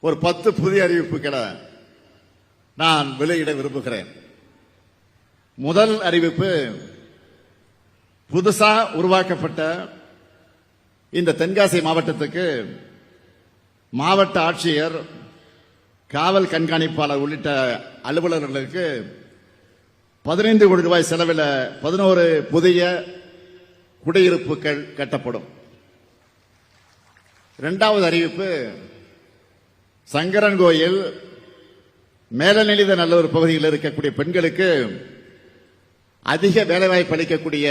ஒரு பத்து புதிய அறிவிப்புகளை நான் வெளியிட விரும்புகிறேன். முதல் அறிவிப்பு புதுசா உருவாக்கப்பட்ட இந்த தென்காசி மாவட்டத்துக்கு மாவட்ட ஆட்சியர் காவல் கண்காணிப்பாளர் உள்ளிட்ட அலுவலர்களுக்கு பதினைந்து கோடி ரூபாய் செலவில் பதினோரு புதிய குடியிருப்புகள் கட்டப்படும். இரண்டாவது அறிவிப்பு சங்கரன் கோயில் மேலநெளித நல்ல ஒரு பகுதியில் இருக்கக்கூடிய பெண்களுக்கு அதிக வேலைவாய்ப்பு அளிக்கக்கூடிய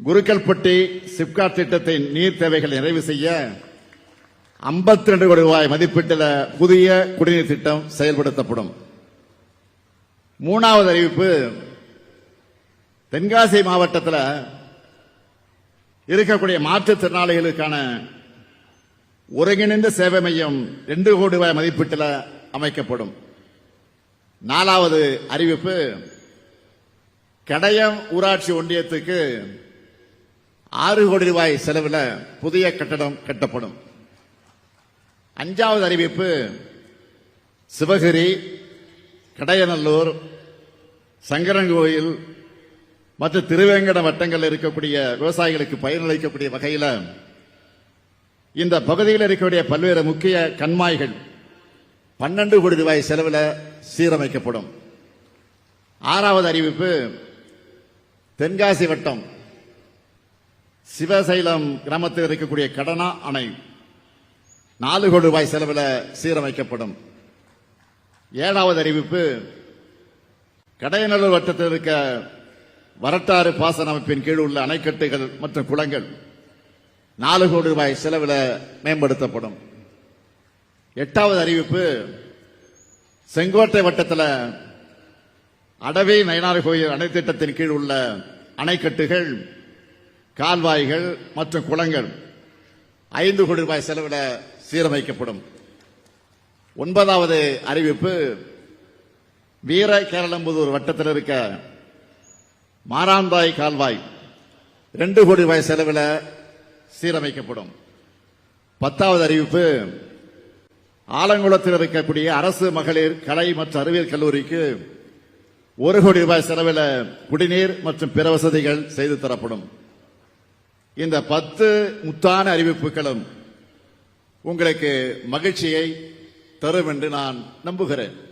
குருக்கல்பட்டி சிப்காட் திட்டத்தின் நீர் தேவைகளை நிறைவு செய்ய 52 ரெண்டு கோடி ரூபாய் மதிப்பீட்டில் புதிய குடிநீர் திட்டம் செயல்படுத்தப்படும். மூணாவது அறிவிப்பு தென்காசி மாவட்டத்தில் இருக்கக்கூடிய மாற்றுத்திறனாளிகளுக்கான ஒருங்கிணைந்த சேவை மையம் ரெண்டு கோடி ரூபாய் மதிப்பீட்டில் அமைக்கப்படும். நாலாவது அறிவிப்பு கடையம் ஊராட்சி ஒன்றியத்துக்கு ஆறு கோடி ரூபாய் செலவில் புதிய கட்டடம் கட்டப்படும். அஞ்சாவது அறிவிப்பு சிவகிரி கடையநல்லூர் சங்கரன்கோயில் மற்றும் திருவேங்கட வட்டங்களில் இருக்கக்கூடிய விவசாயிகளுக்கு பயனளிக்கக்கூடிய வகையில் இந்த பகுதியில் இருக்கக்கூடிய பல்வேறு முக்கிய கண்மாய்கள் பன்னெண்டு கோடி ரூபாய் செலவில் சீரமைக்கப்படும். ஆறாவது அறிவிப்பு தென்காசி வட்டம் சிவசைலம் கிராமத்தில் இருக்கக்கூடிய கடனா அணை நாலு கோடி ரூபாய் செலவில் சீரமைக்கப்படும். ஏழாவது அறிவிப்பு கடையநல்லூர் வட்டத்தில் இருக்க வரட்டாறு பாசன அமைப்பின் கீழ் உள்ள அணைக்கட்டுகள் மற்றும் குளங்கள் நாலு கோடி ரூபாய் செலவில் மேம்படுத்தப்படும். எட்டாவது அறிவிப்பு செங்கோட்டை வட்டத்தில் அடவி நயனார் கோயில் அணை திட்டத்தின் கீழ் உள்ள அணைக்கட்டுகள் கால்வாய்கள் மற்றும் குளங்கள் ஐந்து கோடி ரூபாய் செலவில் சீரமைக்கப்படும். ஒன்பதாவது அறிவிப்பு வீர கேரளம்புதூர் வட்டத்தில் இருக்க மாராந்தாய் கால்வாய் ரெண்டு கோடி ரூபாய் செலவில் சீரமைக்கப்படும். பத்தாவது அறிவிப்பு ஆலங்குளத்தில் இருக்கக்கூடிய அரசு மகளிர் கலை மற்றும் அறிவியல் கல்லூரிக்கு ஒரு கோடி ரூபாய் செலவில் குடிநீர் மற்றும் பிற வசதிகள் செய்து தரப்படும். இந்த பத்து முத்தான அறிவிப்புகளும் உங்களுக்கு மகிழ்ச்சியை தரும் என்று நான் நம்புகிறேன்.